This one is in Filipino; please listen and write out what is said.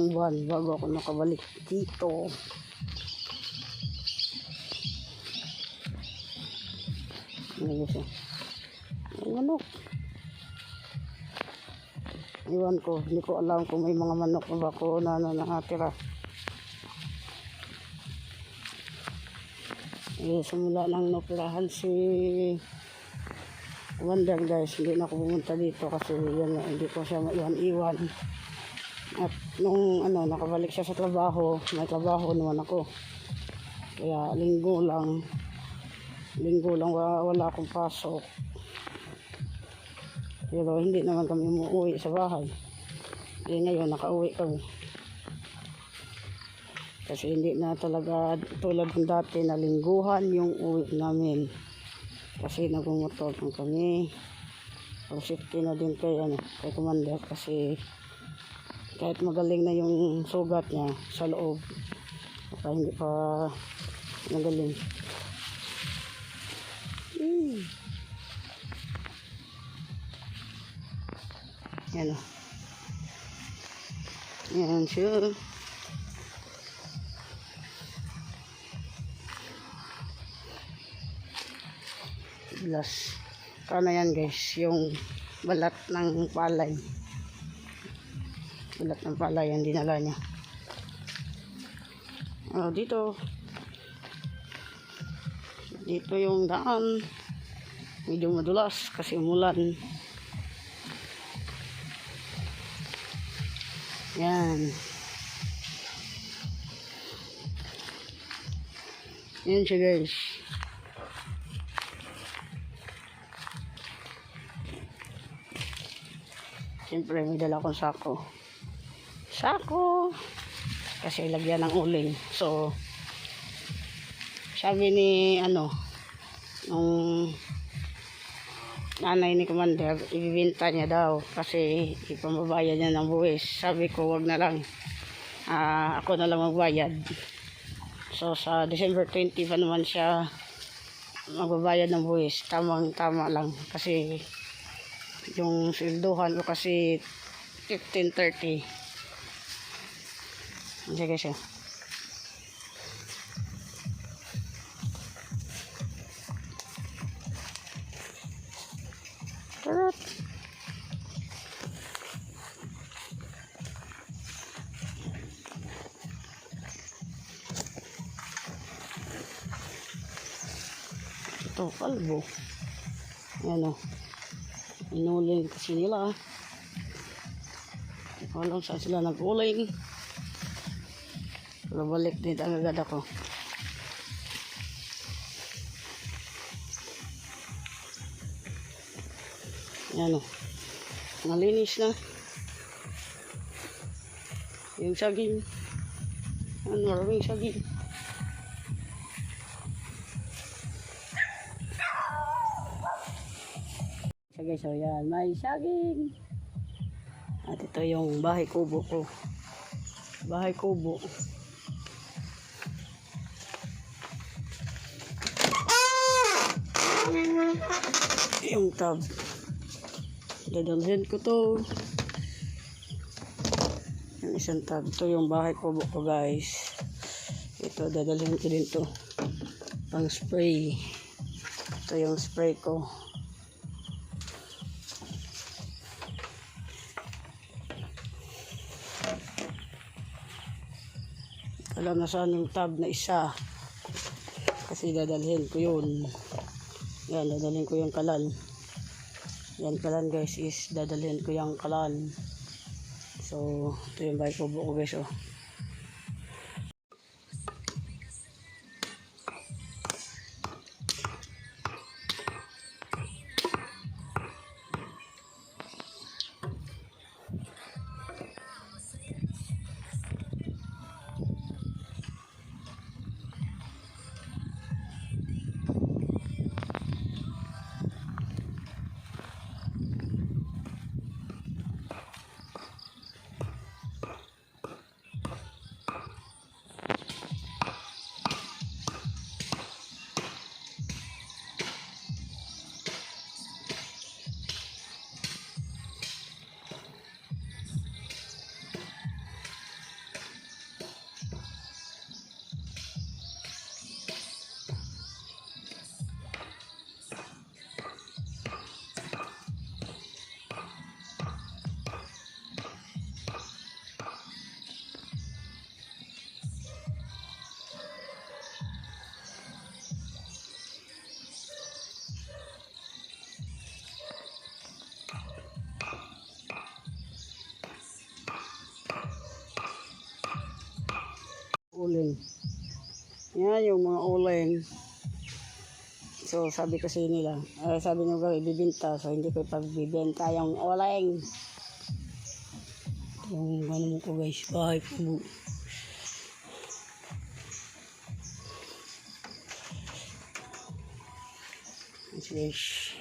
Ibang buwan bago ako nakabalik dito. Ano oh. May manok. Iwan ko, hindi ko alam kung may mga manok na ba ko na na nakatira. Eh, simula nang napirahan si Wonder guys, hindi na ako pumunta dito kasi yan, hindi ko siya maiwan-iwan. At nung ano, nakabalik siya sa trabaho, may trabaho naman ako. Kaya linggo lang, linggo lang wala, wala akong pasok. Pero hindi naman kami umuwi sa bahay. Eh ngayon, nakauwi kami. Kasi hindi na talaga tulad ng dati na lingguhan yung uwi namin. Kasi nagmumotor lang kami. Safety na din kay, ano, kay commander kasi kahit magaling na yung sugat niya sa loob. Baka hindi pa magaling. Hmm. Yan o. Yan siya. Glass. Kano yan guys, yung balat ng palay. Balat ng palay ang dinala niya. Oh, dito. Dito yung daan. Medyo madulas kasi umulan. Yan. Yan siya guys. Siyempre may dala akong sako. Sako! Kasi lagyan ng uling. So, sabi ni ano, nung nanay ni Commander, ibibinta niya daw kasi ipamabayad niya ng buwis. Sabi ko, wag na lang. Ah, ako na lang magbayad. So, sa December 20 pa naman siya magbabayad ng buwis. Tamang tama lang. Kasi yung silduhan ko kasi 15.30. Sige siya. Tarot. Ito, kalbo. Ayan o. Inuling kasi nila. Hindi ko alam saan sila nag-uling. Pero balik din ang agad ako. Yan o. Malinis na. Yung saging. Yan, maraming saging. Sige, so yan. May saging. At ito yung bahay kubo ko. Bahay kubo. Yung tab. Dadalhin ko to. Yung isang tab. Ito yung bahay kubo ko guys. Ito dadalhin ko din to. Pang spray. Ito yung spray ko. alam na saan yung tab na isa kasi dadalhin ko yun yan dadalhin ko yung kalan. Yan kalan guys is dadalhin ko yung kalan. So ito yung bike ko buko guys oh uling. Yan yung mga uling. So, sabi kasi nila, eh, sabi nyo gawin, bibinta. So, hindi ko pagbibenta yung uling. Yung ano mo ko guys, bahay po. Guys.